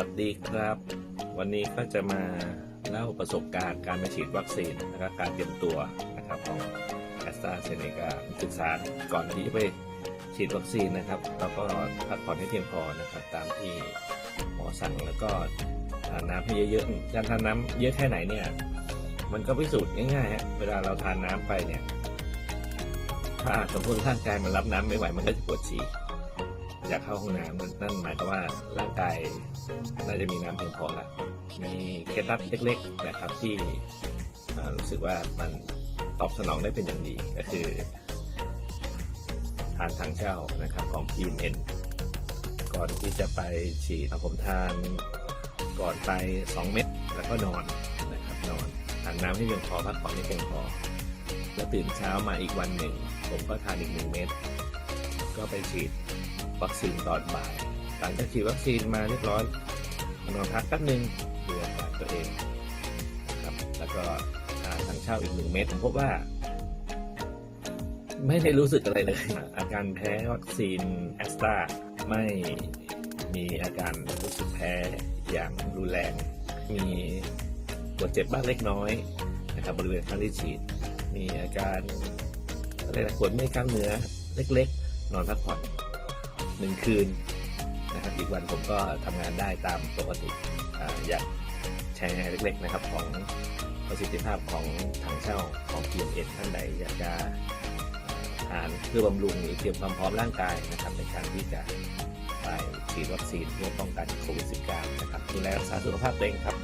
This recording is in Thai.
วัสดีครับ วันนี้ก็จะมาเล่าประสบการณ์การไปฉีดวัคซีนและก็การเตรียมตัวนะครับของแอสตราเซเนกาศึกษาก่อนที่จะไปฉีดวัคซีนนะครับแล้วก็พักผ่อนให้เพียงพอนะครับ ตามที่หมอสั่งแล้วก็ทานน้ำให้เยอะๆการทานน้ำเยอะแค่ไหนเนี่ย มันก็พิสูจน์ง่ายๆฮะเวลาเราทานน้ำไปเนี่ยถ้าสมมติร่างกายมันรับน้ำไม่ไหวมันก็จะปวดฉี่ อยากเข้าห้องน้ำนั่นหมายความว่าร่างกายน่าจะมีน้ำเพียงพอแล้วมีเคล็ดลับเล็กๆนะครับที่รู้สึกว่ามันตอบสนองได้เป็นอย่างดีก็คือทานทางเช่านะครับของ PMN ก่อนที่จะไปฉีดผมทานก่อนไป 2 เม็ดแล้วก็นอนนะครับนอนทานน้ำให้เพียงพอพักผ่อนให้เพียงพอแล้วตื่นเช้ามาอีกวันหนึ่ง ผมก็ทานอีกหนึ่งเม็ดก็ไปฉีด วัคซีนตอนบ่าย หลังจากฉีดวัคซีนมาเรียบร้อยนอนพักแป๊บหนึ่งดูอาการตัวเองครับ แล้วก็ทานทางเช้าอีกหนึ่งเม็ดผมพบว่า ไม่ได้รู้สึกอะไรเลย อาการแพ้วัคซีนแอสตราไม่มีอาการรู้สึกแพ้อย่างรุนแรง มีปวดเจ็บบ้างเล็กน้อยนะครับบริเวณข้างที่ฉีด มีอาการอะไรนะปวดเมื่อยกล้ามเนื้อเล็กๆ นอนพักผ่อน หนึ่งคืนนะครับ อีกวันผมก็ทำงานได้ตามปกติออยากแชร์เล็กๆนะครับของประสิทธิภาพของถังเช่าของ PMS ท่านใดอยากจะทานเพื่อบำรุงหรือเตรียมความพร้อมร่างกายนะครับ ในการที่จะไปฉีดวัคซีนเพื่อป้องกันโควิด -19 นะครับดูแลรักษาสุขภาพตัวเองครับ